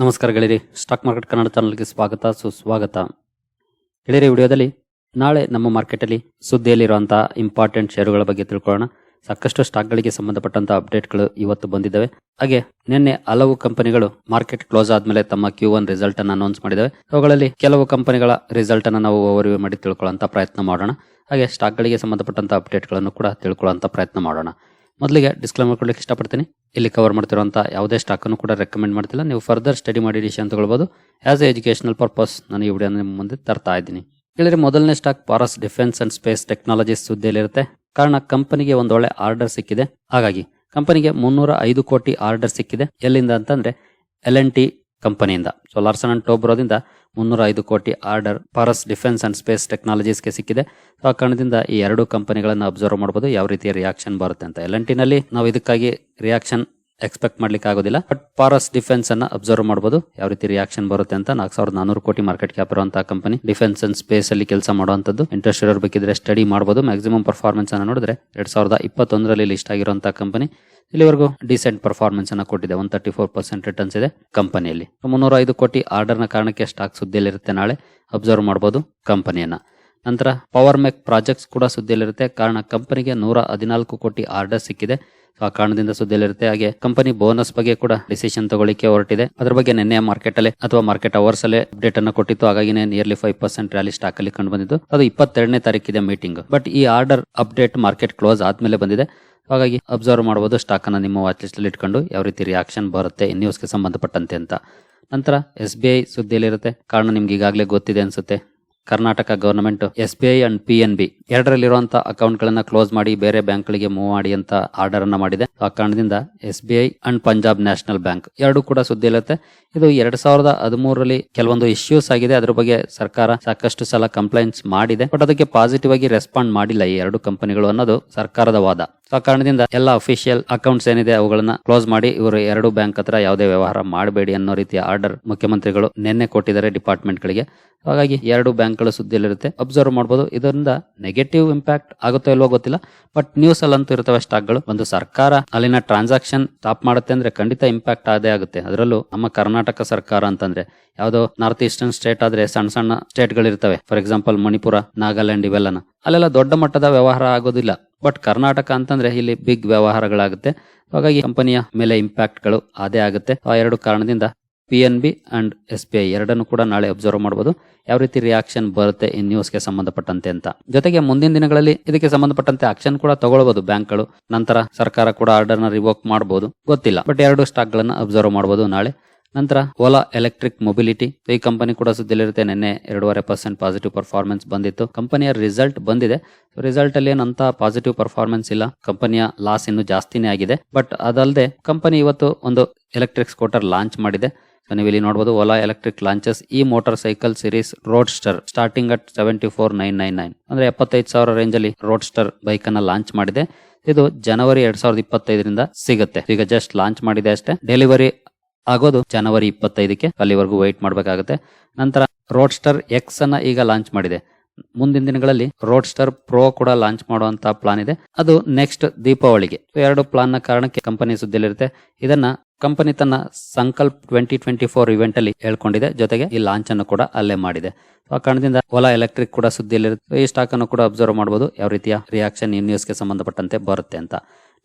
ನಮಸ್ಕಾರ ಗೆಳೆಯರಿ, stock market Kannada ಚಾನಲ್ಗೆ ಸ್ವಾಗತ, ಸುಸ್ವಾಗತ. ಗೆಳೆಯರಿ ವಿಡಿಯೋದಲ್ಲಿ ನಾಳೆ ನಮ್ಮ ಮಾರ್ಕೆಟಲ್ಲಿ ಸುದ್ದಿಯಲ್ಲಿರುವಂತಹ ಇಂಪಾರ್ಟೆಂಟ್ ಷೇರುಗಳ ಬಗ್ಗೆ ತಿಳ್ಕೊಳ್ಳೋಣ. ಸಾಕಷ್ಟು ಸ್ಟಾಕ್ಗಳಿಗೆ ಸಂಬಂಧಪಟ್ಟಂಥ ಅಪ್ಡೇಟ್ಗಳು ಇವತ್ತು ಬಂದಿದ್ದಾವೆ. ಹಾಗೆ ನಿನ್ನೆ ಹಲವು ಕಂಪನಿಗಳು ಮಾರ್ಕೆಟ್ ಕ್ಲೋಸ್ ಆದ್ಮೇಲೆ ತಮ್ಮ ಕ್ಯೂ ಒನ್ ರಿಸಲ್ಟ್ ಅನ್ನು ಅನೌನ್ಸ್ ಮಾಡಿದ್ದಾವೆ. ಅವುಗಳಲ್ಲಿ ಕೆಲವು ಕಂಪನಿಗಳ ರಿಸಲ್ಟ್ ಅನ್ನು ನಾವು ಓವರ್ವ್ಯೂ ಮಾಡಿ ತಿಳ್ಕೊಳ್ಳೋಂಥ ಪ್ರಯತ್ನ ಮಾಡೋಣ. ಹಾಗೆ ಸ್ಟಾಕ್ಗಳಿಗೆ ಸಂಬಂಧಪಟ್ಟಂಥ ಅಪ್ಡೇಟ್ಗಳನ್ನು ಕೂಡ ತಿಳ್ಕೊಳ್ಳೋಂಥ ಪ್ರಯತ್ನ ಮಾಡೋಣ. ಮೊದಲಿಗೆ ಡಿಸ್ಕ್ಲೇಮರ್ ಕೊಡ್ಲಿಕ್ಕೆ ಇಷ್ಟಪಡ್ತೀನಿ. ಇಲ್ಲಿ ಕವರ್ ಮಾಡ್ತಿರುವಂತ ಯಾವುದೇ ಸ್ಟಾಕ್ ಅನ್ನು ಕೂಡ ರೆಕಮೆಂಡ್ ಮಾಡ್ತಿಲ್ಲ. ನೀವು ಫರ್ದರ್ ಸ್ಟಡಿ ಮಾಡಿ ಡಿಸಿಷನ್ ತಗೊಳ್ಬಹುದು ಆಸ್ ಎ ಎಜುಕೇಶನಲ್ ಪರ್ಪಸ್ ನಾನು ಈ ವಿಡಿಯೋ ನಿಮ್ಮ ಮುಂದೆ ತರ್ತಾ ಇದ್ದೀನಿ. ಹೇಳಿದ್ರೆ ಮೊದಲನೇ stock Paras defence and space technologies ಸುದ್ದಿಯಲ್ಲಿರುತ್ತೆ ಕಾರಣ ಕಂಪನಿಗೆ ಒಂದು ಒಳ್ಳೆ ಆರ್ಡರ್ ಸಿಕ್ಕಿದೆ. ಹಾಗಾಗಿ ಕಂಪನಿಗೆ ಮುನ್ನೂರ ಐದು ಕೋಟಿ ಆರ್ಡರ್ ಸಿಕ್ಕಿದೆ. ಎಲ್ಲಿಂದ ಅಂತಂದ್ರೆ ಎಲ್ ಎನ್ ಟಿ ಕಂಪನಿಯಿಂದ. ಸೊ ಲಾರ್ಸನ್ ಅಂಡ್ ಟೋಬ್ರೋದಿಂದ ಮುನ್ನೂರ ಐದು ಕೋಟಿ order Paras defence and space ಟೆಕ್ನಾಲಜೀಸ್ಗೆ ಸಿಕ್ಕಿದೆ. ಸೊ, ಆ ಕಾರಣದಿಂದ ಈ ಎರಡು ಕಂಪನಿಗಳನ್ನು ಅಬ್ಸರ್ವ್ ಮಾಡಬಹುದು ಯಾವ ರೀತಿಯ ರಿಯಾಕ್ಷನ್ ಬರುತ್ತೆ ಅಂತ. ಎಲ್ ಎನ್ ಟಿನಲ್ಲಿ ನಾವು ಇದಕ್ಕಾಗಿ ರಿಯಾಕ್ಷನ್ ಎಕ್ಸ್ಪೆಕ್ಟ್ ಮಾಡ್ಲಿಕ್ಕೆ ಆಗೋದಿಲ್ಲ ಬಟ್ ಪಾರಸ್ ಡಿಫೆನ್ಸ್ ಅನ್ನ ಅಬ್ಸರ್ವ್ ಮಾಡಬಹುದು ಯಾವ ರೀತಿ ರಿಯಾಕ್ಷನ್ ಬರುತ್ತೆ ಅಂತ ನಾಲ್ಕು ಸಾವಿರದ ನಾನೂರು ಕೋಟಿ ಮಾರ್ಕೆಟ್ ಕ್ಯಾಪ್ ಇರುವಂತಹ ಕಂಪನಿ ಡಿಫೆನ್ಸ್ ಅಂಡ್ ಸ್ಪೇಸ್ ಅಲ್ಲಿ ಕೆಲಸ ಮಾಡುವಂತದ್ದು ಇಂಟ್ರೆಸ್ಟ್ ಇರೋರು ಬೇಕಿದ್ರೆ ಸ್ಟಡಿ ಮಾಡಬಹುದು ಮ್ಯಾಕ್ಸಿಮಮ್ ಪರ್ಫಾರ್ಮೆನ್ಸ್ ಅನ್ನ ನೋಡಿದ್ರೆ ಎರಡ್ ಸಾವಿರದ ಇಪ್ಪತ್ತೊಂದರಲ್ಲಿ ಲಿಸ್ಟ್ ಆಗಿರುವಂತಹ ಕಂಪನಿ ಇಲ್ಲಿವರೆಗೂ ಡಿಸೆಂಟ್ ಪರ್ಫಾರ್ಮೆನ್ಸ್ ಅನ್ನ ಕೊಟ್ಟಿದೆ. One thirty four percent returns ಇದೆ ಕಂಪನಿಯಲ್ಲಿ ಮುನ್ನೂರ ಐದು ಕೋಟಿ ಆರ್ಡರ್ನ ಕಾರಣಕ್ಕೆ ಸ್ಟಾಕ್ ಸುದ್ದಿಯಲ್ಲಿರುತ್ತೆ ನಾಳೆ. ಅಬ್ಸರ್ವ್ ಮಾಡಬಹುದು ಕಂಪನಿಯನ್ನ ನಂತರ ಪವರ್ ಮೆಕ್ ಪ್ರಾಜೆಕ್ಟ್ಸ್ ಕೂಡ ಸುದ್ದಿಯಲ್ಲಿರುತ್ತೆ. ಕಾರಣ ಕಂಪನಿಗೆ ನೂರ ಹದಿನಾಲ್ಕು ಕೋಟಿ ಆರ್ಡರ್ ಸಿಕ್ಕಿದೆ. ಆ ಕಾರಣದಿಂದ ಸುದ್ದಿಯಲ್ಲಿರುತ್ತೆ. ಹಾಗೆ ಕಂಪನಿ ಬೋನಸ್ ಬಗ್ಗೆ ಕೂಡ ಡಿಸಿಷನ್ ತಗೊಳ್ಳಿಕ್ಕೆ ಹೊರಟಿದೆ. ಅದ್ರ ಬಗ್ಗೆ ನಿನ್ನೆ ಮಾರ್ಕೆಟ್ ಅಲ್ಲಿ ಅಥವಾ ಮಾರ್ಕೆಟ್ ಅವರ್ಸ್ ಅಲ್ಲಿ ಅಪ್ಡೇಟ್ ಅನ್ನು ಕೊಟ್ಟಿತ್ತು. ಹಾಗಾಗಿನೇ nearly five percent rally stock ಅಲ್ಲಿ ಕಂಡು ಬಂದಿದ್ದು ಅದು ಇಪ್ಪತ್ತೆರಡನೇ ತಾರೀಕಿದೆ ಮೀಟಿಂಗ್ ಬಟ್ ಈ ಆರ್ಡರ್ ಅಪ್ಡೇಟ್ ಮಾರ್ಕೆಟ್ ಕ್ಲೋಸ್ ಆದ್ಮೇಲೆ ಬಂದಿದೆ. ಹಾಗಾಗಿ ಅಬ್ಸರ್ವ್ ಮಾಡಬಹುದು ಸ್ಟಾಕ್ ಅನ್ನ ನಿಮ್ಮ ವಾಚ್ ಲಿಸ್ಟ್ ಅಲ್ಲಿ ಇಟ್ಕೊಂಡು ಯಾವ ರೀತಿ ರಿಯಾಕ್ಷನ್ ಬರುತ್ತೆ ನ್ಯೂಸ್ಗೆ ಸಂಬಂಧಪಟ್ಟಂತೆ ಅಂತ. ನಂತರ ಎಸ್ ಬಿ ಐ ಸುದ್ದಿಯಲ್ಲಿರುತ್ತೆ. ಕಾರಣ ನಿಮ್ಗೆ ಈಗಾಗಲೇ ಗೊತ್ತಿದೆ ಅನ್ಸುತ್ತೆ. Karnataka government S B I and P N B ಎರಡರಲ್ಲಿರುವಂತಹ account ಗಳನ್ನ ಕ್ಲೋಸ್ ಮಾಡಿ ಬೇರೆ ಬ್ಯಾಂಕ್ ಗಳಿಗೆ ಮೂವ್ ಮಾಡಿ ಅಂತ ಆರ್ಡರ್ ಅನ್ನ ಮಾಡಿದೆ. ಆ ಕಾರಣದಿಂದ S B I and Punjab national bank ಎರಡು ಕೂಡ ಸುದ್ದಿ ಇರುತ್ತೆ. ಇದು ಎರಡ್ ಸಾವಿರದ ಹದಿಮೂರರಲ್ಲಿ ಕೆಲವೊಂದು ಇಶ್ಯೂಸ್ ಆಗಿದೆ. ಅದ್ರ ಬಗ್ಗೆ ಸರ್ಕಾರ ಸಾಕಷ್ಟು ಸಲ ಕಂಪ್ಲೇಂಟ್ಸ್ ಮಾಡಿದೆ. ಬಟ್ ಅದಕ್ಕೆ ಪಾಸಿಟಿವ್ ಆಗಿ ರೆಸ್ಪಾಂಡ್ ಮಾಡಿಲ್ಲ ಈ ಎರಡು ಕಂಪನಿಗಳು ಅನ್ನೋದು ಸರ್ಕಾರದ ವಾದ. ಆ ಕಾರಣದಿಂದ ಎಲ್ಲ ಅಫಿಷಿಯಲ್ ಅಕೌಂಟ್ಸ್ ಏನಿದೆ ಅವುಗಳನ್ನ ಕ್ಲೋಸ್ ಮಾಡಿ ಇವರು ಎರಡು ಬ್ಯಾಂಕ್ ಹತ್ರ ಯಾವುದೇ ವ್ಯವಹಾರ ಮಾಡಬೇಡಿ ಅನ್ನೋ ರೀತಿಯ ಆರ್ಡರ್ ಮುಖ್ಯಮಂತ್ರಿಗಳು ನಿನ್ನೆ ಕೊಟ್ಟಿದ್ದಾರೆ ಡಿಪಾರ್ಟ್ಮೆಂಟ್ ಗಳಿಗೆ ಹಾಗಾಗಿ ಎರಡು ಬ್ಯಾಂಕ್ಗಳು ಸುದ್ದಿಯಲ್ಲಿರುತ್ತೆ. ಅಬ್ಸರ್ವ್ ಮಾಡಬಹುದು ಇದರಿಂದ ನೆಗೆಟಿವ್ ಇಂಪ್ಯಾಕ್ಟ್ ಆಗುತ್ತೋ ಇಲ್ವೋ ಗೊತ್ತಿಲ್ಲ ಬಟ್ ನ್ಯೂಸ್ ಅಲ್ಲಂತೂ ಇರ್ತವೆ ಸ್ಟಾಕ್ಗಳು. ಒಂದು ಸರ್ಕಾರ ಅಲ್ಲಿನ ಟ್ರಾನ್ಸಾಕ್ಷನ್ ಸ್ಟಾಪ್ ಮಾಡುತ್ತೆ ಅಂದ್ರೆ ಖಂಡಿತ ಇಂಪ್ಯಾಕ್ಟ್ ಆದೇ ಆಗುತ್ತೆ. ಅದರಲ್ಲೂ ನಮ್ಮ ಕರ್ನಾಟಕ ಸರ್ಕಾರ ಅಂತಂದ್ರೆ ಯಾವುದೋ ನಾರ್ತ್ ಈಸ್ಟರ್ನ್ ಸ್ಟೇಟ್ ಆದ್ರೆ ಸಣ್ಣ ಸಣ್ಣ ಸ್ಟೇಟ್ ಗಳಿರ್ತವೆ ಫಾರ್ ಎಕ್ಸಾಂಪಲ್ ಮಣಿಪುರ, ನಾಗಾಲ್ಯಾಂಡ್ ಇವೆಲ್ಲನ. ಅಲ್ಲೆಲ್ಲ ದೊಡ್ಡ ಮಟ್ಟದ ವ್ಯವಹಾರ ಆಗೋದಿಲ್ಲ. ಬಟ್ ಕರ್ನಾಟಕ ಅಂತಂದ್ರೆ ಇಲ್ಲಿ ಬಿಗ್ ವ್ಯವಹಾರಗಳಾಗುತ್ತೆ. ಹಾಗಾಗಿ ಕಂಪನಿಯ ಮೇಲೆ ಇಂಪ್ಯಾಕ್ಟ್ಗಳು ಅದೇ ಆಗುತ್ತೆ. ಆ ಎರಡು ಕಾರಣದಿಂದ P N B and S B I ಎರಡನ್ನು ಕೂಡ ನಾಳೆ ಅಬ್ಸರ್ವ್ ಮಾಡಬಹುದು ಯಾವ ರೀತಿ ರಿಯಾಕ್ಷನ್ ಬರುತ್ತೆ ಈ ನ್ಯೂಸ್ಗೆ ಸಂಬಂಧಪಟ್ಟಂತೆ ಅಂತ. ಜೊತೆಗೆ ಮುಂದಿನ ದಿನಗಳಲ್ಲಿ ಇದಕ್ಕೆ ಸಂಬಂಧಪಟ್ಟಂತೆ ಆಕ್ಷನ್ ಕೂಡ ತಗೊಳ್ಬಹುದು ಬ್ಯಾಂಕ್ಗಳು. ನಂತರ ಸರ್ಕಾರ ಕೂಡ ಆರ್ಡರ್ನ ರಿವೋಕ್ ಮಾಡಬಹುದು ಗೊತ್ತಿಲ್ಲ. ಬಟ್ ಎರಡು ಸ್ಟಾಕ್ ಗಳನ್ನ ಅಬ್ಸರ್ವ್ ಮಾಡಬಹುದು ನಾಳೆ. ನಂತರ ಓಲಾ ಎಲೆಕ್ಟ್ರಿಕ್ ಮೊಬಿಲಿಟಿ ಈ ಕಂಪನಿ ಕೂಡ ಸುದ್ದಿಲಿರುತ್ತೆ ನಿನ್ನೆ ಎರಡೂವರೆ ಪರ್ಸೆಂಟ್ ಪಾಸಿಟಿವ್ ಪರ್ಫಾರ್ಮೆನ್ಸ್ ಬಂದಿತ್ತು. ಕಂಪನಿಯ ರಿಸಲ್ಟ್ ಬಂದಿದೆ. ರಿಸಲ್ಟ್ ಅಲ್ಲಿ ಏನಂತ ಪಾಸಿಟಿವ್ ಪರ್ಫಾರ್ಮೆನ್ಸ್ ಇಲ್ಲ. ಕಂಪನಿಯ ಲಾಸ್ ಇನ್ನು ಜಾಸ್ತಿನೇ ಆಗಿದೆ. ಬಟ್ ಅದಲ್ಲದೆ ಕಂಪನಿ ಇವತ್ತು ಒಂದು ಎಲೆಕ್ಟ್ರಿಕ್ ಸ್ಕೂಟರ್ ಲಾಂಚ್ ಮಾಡಿದೆ. ನೀವು ಇಲ್ಲಿ ನೋಡಬಹುದು ಓಲಾ ಎಲೆಕ್ಟ್ರಿಕ್ ಲಾಂಚಸ್ ಈ motorcycle series roadster starting at seventy four nine nine nine ಅಂದ್ರೆ ಎಪ್ಪತ್ತೈದು ಸಾವಿರ ರೇಂಜ್ ಅಲ್ಲಿ ರೋಡ್ ಸ್ಟರ್ ಬೈಕ್ ಅನ್ನ ಲಾಂಚ್ ಮಾಡಿದೆ. ಇದು ಜನವರಿ ಎರಡ್ ಸಾವಿರದ ಇಪ್ಪತ್ತೈದರಿಂದ ಸಿಗುತ್ತೆ. ಈಗ ಜಸ್ಟ್ ಲಾಂಚ್ ಮಾಡಿದೆ ಅಷ್ಟೇ. ಡೆಲಿವರಿ ಆಗೋದು ಜನವರಿ ಇಪ್ಪತ್ತೈದಕ್ಕೆ ಅಲ್ಲಿವರೆಗೂ ವೈಟ್ ಮಾಡಬೇಕಾಗುತ್ತೆ. ನಂತರ ರೋಡ್ ಸ್ಟರ್ ಎಕ್ಸ್ ಅನ್ನ ಈಗ ಲಾಂಚ್ ಮಾಡಿದೆ. ಮುಂದಿನ ದಿನಗಳಲ್ಲಿ ರೋಡ್ ಸ್ಟರ್ ಪ್ರೋ ಕೂಡ ಲಾಂಚ್ ಮಾಡುವಂತ ಪ್ಲಾನ್ ಇದೆ. ಅದು ನೆಕ್ಸ್ಟ್ ದೀಪಾವಳಿಗೆ. ಎರಡು ಪ್ಲಾನ್ನ ಕಾರಣಕ್ಕೆ ಕಂಪನಿ ಸುದ್ದಿಲಿರುತ್ತೆ ಇದನ್ನ ಕಂಪನಿ ತನ್ನ Sankalp twenty twenty four event ಅಲ್ಲಿ ಹೇಳ್ಕೊಂಡಿದೆ. ಜೊತೆಗೆ ಈ ಲಾಂಚ್ ಅನ್ನು ಕೂಡ ಅಲ್ಲೇ ಮಾಡಿದೆ. ಆ ಕಾರಣದಿಂದ ಓಲಾ ಎಲೆಕ್ಟ್ರಿಕ್ ಕೂಡ ಸುದ್ದಿಯಲ್ಲಿರುತ್ತೆ. ಈ ಸ್ಟಾಕ್ ಅನ್ನು ಕೂಡ ಅಬ್ಸರ್ವ್ ಮಾಡಬಹುದು ಯಾವ ರೀತಿಯ ರಿಯಾಕ್ಷನ್ ಈ ನ್ಯೂಸ್ಗೆ ಸಂಬಂಧಪಟ್ಟಂತೆ ಬರುತ್ತೆ ಅಂತ.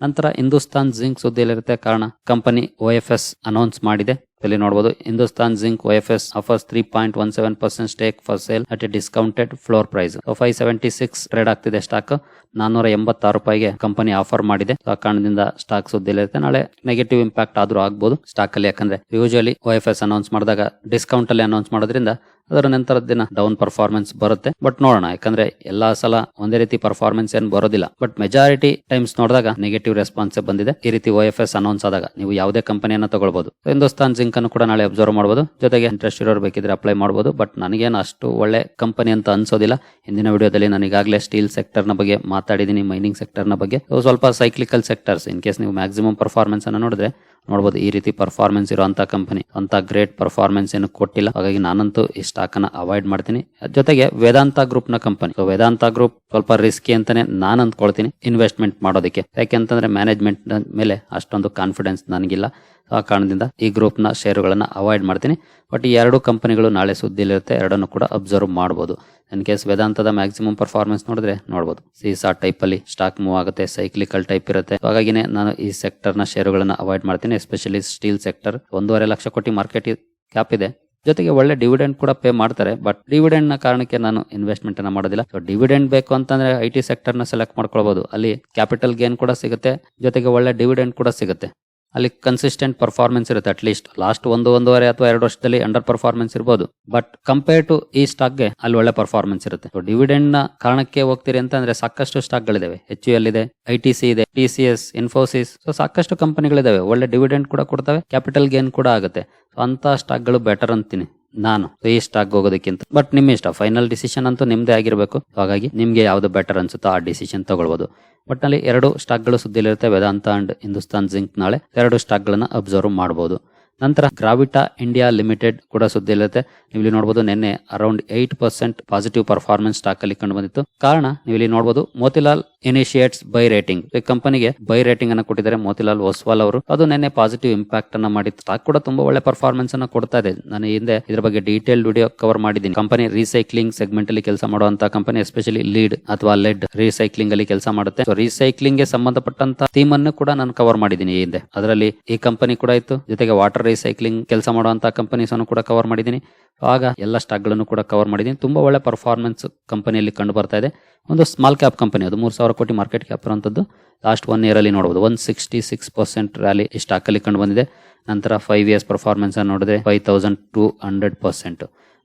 ನಂತರ ಹಿಂದೂಸ್ತಾನ್ ಜಿಂಕ್ ಸುದ್ದಿಯಲ್ಲಿರುತ್ತೆ. ಕಾರಣ company O F S announce ಮಾಡಿದೆ. ಇಲ್ಲಿ ನೋಡಬಹುದು Hindustan zinc F S offers three point one seven percent stake for sale at a discounted floor price five seventy six trade ಆಗ್ತಿದೆ ಸ್ಟಾಕ್ ನಾನ್ನೂರ ಎಂಬತ್ತಾರು ರೂಪಾಯಿಗೆ ಕಂಪನಿ ಆಫರ್ ಮಾಡಿದೆ. ಆ ಕಾರಣದಿಂದ ಸ್ಟಾಕ್ ಸುದ್ದಿಲಿರುತ್ತೆ ನಾಳೆ ನೆಗೆಟಿವ್ ಇಂಪ್ಯಾಕ್ಟ್ ಆದ್ರೂ ಆಗ್ಬೋದು ಸ್ಟಾಕ್ ಅಲ್ಲಿ. ಯಾಕಂದ್ರೆ ಯೂಶಲಿ ಎಫ್ ಎಸ್ ಅನೌನ್ಸ್ ಮಾಡಿದಾಗ ಡಿಸ್ಕೌಂಟ್ ಅಲ್ಲಿ ಅನೌನ್ಸ್ ಮಾಡೋದ್ರಿಂದ ಅದರ ನಂತರ ದಿನ ಡೌನ್ ಪರ್ಫಾರ್ಮೆನ್ಸ್ ಬರುತ್ತೆ. ಬಟ್ ನೋಡೋಣ, ಯಾಕಂದ್ರೆ ಎಲ್ಲಾ ಸಲ ಒಂದೇ ರೀತಿ ಪರ್ಫಾರ್ಮೆನ್ಸ್ ಏನ್ ಬರೋದಿಲ್ಲ. ಬಟ್ ಮೆಜಾರಿಟಿ ಟೈಮ್ಸ್ ನೋಡಿದಾಗ ನೆಗೆಟಿವ್ ರೆಸ್ಪಾನ್ಸ್ ಬಂದಿದೆ. ಈ ರೀತಿ ಎಫ್ ಎಸ್ ಅನೌನ್ಸ್ ಆದಾಗ ನೀವು ಯಾವುದೇ ಕಂಪನಿಯನ್ನ ತಗೊಳ್ಬಹುದು ಹಿಂದೂಸ್ತಾನ್ ಜಿಂಕ್ ಅನ್ನು ಕೂಡ ನಾಳೆ ಅಬ್ಸರ್ವ್ ಮಾಡಬಹುದು ಜೊತೆಗೆ ಇಂಟ್ರೆಸ್ಟ್ ಇರೋರು ಬೇಕಿದ್ರೆ ಅಪ್ಲೈ ಮಾಡಬಹುದು ಬಟ್ ನನಗೇನು ಅಷ್ಟು ಒಳ್ಳೆ ಕಂಪನಿ ಅಂತ ಅನ್ಸೋದಿಲ್ಲ. ಹಿಂದಿನ ವಿಡಿಯೋದಲ್ಲಿ ನಾನು ಈಗಾಗಲೇ ಸ್ಟೀಲ್ ಸೆಕ್ಟರ್ನ ಬಗ್ಗೆ ಮಾತಾಡಿದ್ದೀನಿ ಮೈನಿಂಗ್ ಸೆಕ್ಟರ್ನ ಬಗ್ಗೆ. ಸ್ವಲ್ಪ ಸೈಕ್ಲಿಕಲ್ ಸೆಕ್ಟರ್ಸ್ ಇನ್ ಕೇಸ್ ನೀವು ಮ್ಯಾಕ್ಸಿಮಮ್ ಪರ್ಫಾರ್ಮೆನ್ಸ್ ಅನ್ನು ನೋಡಿದ್ರೆ ನೋಡಬಹುದು ಈ ರೀತಿ ಪರ್ಫಾರ್ಮೆನ್ಸ್ ಇರುವಂತ ಕಂಪನಿ ಅಂತ ಗ್ರೇಟ್ ಪರ್ಫಾರ್ಮೆನ್ಸ್ ಏನು ಕೊಟ್ಟಿಲ್ಲ. ಹಾಗಾಗಿ ನಾನಂತೂ ಈ ಸ್ಟಾಕ್ ಅನ್ನ ಅವಾಯ್ಡ್ ಮಾಡ್ತೀನಿ. ಜೊತೆಗೆ ವೇದಾಂತ ಗ್ರೂಪ್ನ ಕಂಪನಿ ವೇದಾಂತ ಗ್ರೂಪ್ ಸ್ವಲ್ಪ ರಿಸ್ಕಿ ಅಂತಾನೆ ನಾನು ಅಂದ್ಕೊಳ್ತೀನಿ ಇನ್ವೆಸ್ಟ್ಮೆಂಟ್ ಮಾಡೋದಕ್ಕೆ. ಯಾಕೆಂತಂದ್ರೆ ಮ್ಯಾನೇಜ್ಮೆಂಟ್ ಮೇಲೆ ಅಷ್ಟೊಂದು ಕಾನ್ಫಿಡೆನ್ಸ್ ನನಗಿಲ್ಲ. ಆ ಕಾರಣದಿಂದ ಈ ಗ್ರೂಪ್ನ ಷೇರುಗಳನ್ನ ಅವಾಯ್ಡ್ ಮಾಡ್ತೀನಿ. ಬಟ್ ಈ ಎರಡು ಕಂಪನಿಗಳು ನಾಳೆ ಸುದ್ದಿಲಿರುತ್ತೆ, ಎರಡನ್ನು ಕೂಡ ಅಬ್ಸರ್ವ್ ಮಾಡಬಹುದು ಇನ್ ಕೇಸ್ ವೇದಾಂತದ ಮ್ಯಾಕ್ಸಿಮಮ್ ಪರ್ಫಾರ್ಮೆನ್ಸ್ ನೋಡಿದ್ರೆ ನೋಡಬಹುದು ಸೀಸಾ ಟೈಪ್ ಅಲ್ಲಿ ಸ್ಟಾಕ್ ಮೂವ್ ಆಗುತ್ತೆ ಸೈಕ್ಲಿಕಲ್ ಟೈಪ್ ಇರುತ್ತೆ. ಹಾಗಾಗಿನೇ ನಾನು ಈ ಸೆಕ್ಟರ್ನ ಷೇರುಗಳನ್ನ ಅವಾಯ್ಡ್ ಮಾಡ್ತೀನಿ ಎಸ್ಪೆಷಲಿ ಸ್ಟೀಲ್ ಸೆಕ್ಟರ್ ಒಂದೂವರೆ ಲಕ್ಷ ಕೋಟಿ ಮಾರ್ಕೆಟ್ ಕ್ಯಾಪ್ ಇದೆ. ಜೊತೆಗೆ ಒಳ್ಳೆ ಡಿವಿಡೆಂಡ್ ಕೂಡ ಪೇ ಮಾಡ್ತಾರೆ ಬಟ್ ಡಿವಿಡೆಂಡ್ನ ಕಾರಣಕ್ಕೆ ನಾನು ಇನ್ವೆಸ್ಟ್ಮೆಂಟ್ ಅನ್ನ ಮಾಡೋದಿಲ್ಲ. ಸೊ ಡಿವಿಡೆಂಡ್ ಬೇಕು ಅಂತಂದ್ರೆ ಐ ಟಿ ಸೆಕ್ಟರ್ನ ಸೆಲೆಕ್ಟ್ ಮಾಡ್ಕೊಳ್ಬಹುದು ಅಲ್ಲಿ ಕ್ಯಾಪಿಟಲ್ ಗೇನ್ ಕೂಡ ಸಿಗುತ್ತೆ, ಜೊತೆಗೆ ಒಳ್ಳೆ ಡಿವಿಡೆಂಡ್ ಕೂಡ ಸಿಗುತ್ತೆ. ಅಲ್ಲಿ ಕನ್ಸಿಸ್ಟೆಂಟ್ ಪರ್ಫಾರ್ಮೆನ್ಸ್ ಇರುತ್ತೆ ಅಟ್ಲೀಸ್ಟ್ ಲಾಸ್ಟ್ ಒಂದು, ಒಂದೂವರೆ ಅಥವಾ ಎರಡು ವರ್ಷದಲ್ಲಿ ಅಂಡರ್ ಪರ್ಫಾರ್ಮೆನ್ಸ್ ಇರ್ಬೋದು. ಬಟ್ ಕಂಪೇರ್ ಟು ಈ ಸ್ಟಾಕ್ಗೆ ಅಲ್ಲಿ ಒಳ್ಳೆ ಪರ್ಫಾರ್ಮೆನ್ಸ್ ಇರುತ್ತೆ. ಡಿವಿಡೆಂಡ್ನ ಕಾರಣಕ್ಕೆ ಹೋಗ್ತೀರಿ ಅಂತ ಅಂದ್ರೆ ಸಾಕಷ್ಟು ಸ್ಟಾಕ್ ಗಳಿದಾವೆ. ಎಚ್ ಯು ಎಲ್ ಇದೆ ಐ ಟಿ ಸಿ ಇದೆ T C S Infosys so ಸಾಕಷ್ಟು ಕಂಪನಿಗಳಿದಾವೆ ಒಳ್ಳೆ ಡಿವಿಡೆಂಡ್ ಕೂಡ ಕೊಡ್ತವೆ ಕ್ಯಾಪಿಟಲ್ ಗೇನ್ ಕೂಡ ಆಗುತ್ತೆ. ಸೊ ಅಂತ ಸ್ಟಾಕ್ಗಳು ಬೆಟರ್ ಅಂತೀನಿ. ನಾನು ಈ ಸ್ಟಾಕ್ ಹೋಗೋದಕ್ಕಿಂತ ಬಟ್ ನಿಮ್ಮ ಇಷ್ಟ. ಫೈನಲ್ ಡಿಸಿಷನ್ ಅಂತೂ ನಿಮ್ದೇ ಆಗಿರಬೇಕು. ಹಾಗಾಗಿ ನಿಮ್ಗೆ ಯಾವ್ದು ಬೆಟರ್ ಅನ್ಸುತ್ತೋ ಆ ಡಿಸಿಷನ್ ತಗೊಳ್ಬಹುದು ನಲ್ಲಿ ಎರಡು ಸ್ಟಾಕ್ಗಳು ಸುದ್ದಿಲಿರುತ್ತೆ, ವೇದಾಂತ ಅಂಡ್ ಹಿಂದೂಸ್ತಾನ್ ಜಿಂಕ್ ನಾಳೆ. ಎರಡು ಸ್ಟಾಕ್ಗಳನ್ನ ಅಬ್ಸರ್ವ್ ಮಾಡಬಹುದು ನಂತರ ಗ್ರಾವಿಟಾ ಇಂಡಿಯಾ ಲಿಮಿಟೆಡ್ ಕೂಡ ಸುದ್ದಿ ಇರುತ್ತೆ ನೀವು ಇಲ್ಲಿ ನೋಡಬಹುದು ನಿನ್ನೆ around eight percent positive performance stock ಅಲ್ಲಿ ಕಂಡು ಬಂದಿತ್ತು. ಕಾರಣ ನೀವು ಇಲ್ಲಿ ನೋಡಬಹುದು ಮೋತಿಲಾಲ್ ಇನಿಷಿಯೇಟ್ಸ್ ಬೈ ರೇಟಿಂಗ್. ಈ ಕಂಪನಿಗೆ ಬೈ ರೇಟಿಂಗ್ ಅನ್ನು ಕೊಟ್ಟಿದ್ದಾರೆ ಮೋತಿಲಾಲ್ ಒಸ್ವಾಲ್ ಅವರು. ಅದು ನಿನ್ನೆ ಪಾಸಿಟಿವ್ ಇಂಪ್ಯಾಕ್ಟ್ ಅನ್ನ ಮಾಡಿತ್ತು. ಸ್ಟಾಕ್ ಕೂಡ ತುಂಬಾ ಒಳ್ಳೆ ಪರ್ಫಾರ್ಮೆನ್ಸ್ ಅನ್ನು ಕೊಡ್ತಾ ಇದೆ. ನಾನು ಹಿಂದೆ ಇದ್ರ ಬಗ್ಗೆ ಡೀಟೇಲ್ ವಿಡಿಯೋ ಕವರ್ ಮಾಡಿದ್ದೀನಿ. ಕಂಪನಿ ರೀಸೈಕ್ಲಿಂಗ್ ಸೆಗ್ಮೆಂಟ್ ಅಲ್ಲಿ ಕೆಲಸ ಮಾಡುವಂತಹ ಕಂಪನಿ, ಎಸ್ಪೆಷಲಿ ಲೀಡ್ ಅಥವಾ ಲೆಡ್ ರೀಸೈಕ್ಲಿಂಗ್ ಅಲ್ಲಿ ಕೆಲಸ ಮಾಡುತ್ತೆ. ಸೊ ರೀಸೈಕ್ಲಿಂಗ್ಗೆ ಸಂಬಂಧಪಟ್ಟಂತ ಥೀಮ್ ಅನ್ನು ಕೂಡ ನಾನು ಕವರ್ ಮಾಡಿದ್ದೀನಿ ಹಿಂದೆ. ಅದರಲ್ಲಿ ಈ ಕಂಪನಿ ಕೂಡ ಇತ್ತು. ಜೊತೆಗೆ ವಾಟರ್ ರೀಸೈಕ್ಲಿಂಗ್ ಕೆಲಸ ಮಾಡುವಂತ ಕಂಪನೀಸ್ ಅನ್ನು ಕೂಡ ಕವರ್ ಮಾಡಿದ್ದೀನಿ. ಆಗ ಎಲ್ಲ ಸ್ಟಾಕ್ಗಳನ್ನು ಕೂಡ ಕವರ್ ಮಾಡಿದ್ದೀನಿ. ತುಂಬಾ ಒಳ್ಳೆ ಪರ್ಫಾರ್ಮೆನ್ಸ್ ಕಂಪನಿಯಲ್ಲಿ ಕಂಡು ಬರ್ತಾ ಇದೆ. ಒಂದು ಸ್ಮಾಲ್ ಕ್ಯಾಪ್ ಕಂಪನಿ ಅದು ಮೂರು ಸಾವಿರ ಕೋಟಿ ಮಾರ್ಕೆಟ್ ಕ್ಯಾಪ್ ಇರುವಂತದ್ದು. ಲಾಸ್ಟ್ ಒನ್ ಇಯರ್ ಅಲ್ಲಿ ನೋಡಬಹುದು one sixty six percent rally ಈ ಸ್ಟಾಕ್ ಅಲ್ಲಿ ಕಂಡು ಬಂದಿದೆ. ನಂತರ ಫೈವ್ ಇಯರ್ಸ್ ಪರ್ಫಾರ್ಮೆನ್ಸ್ ನೋಡಿದ್ರೆ five thousand two hundred percent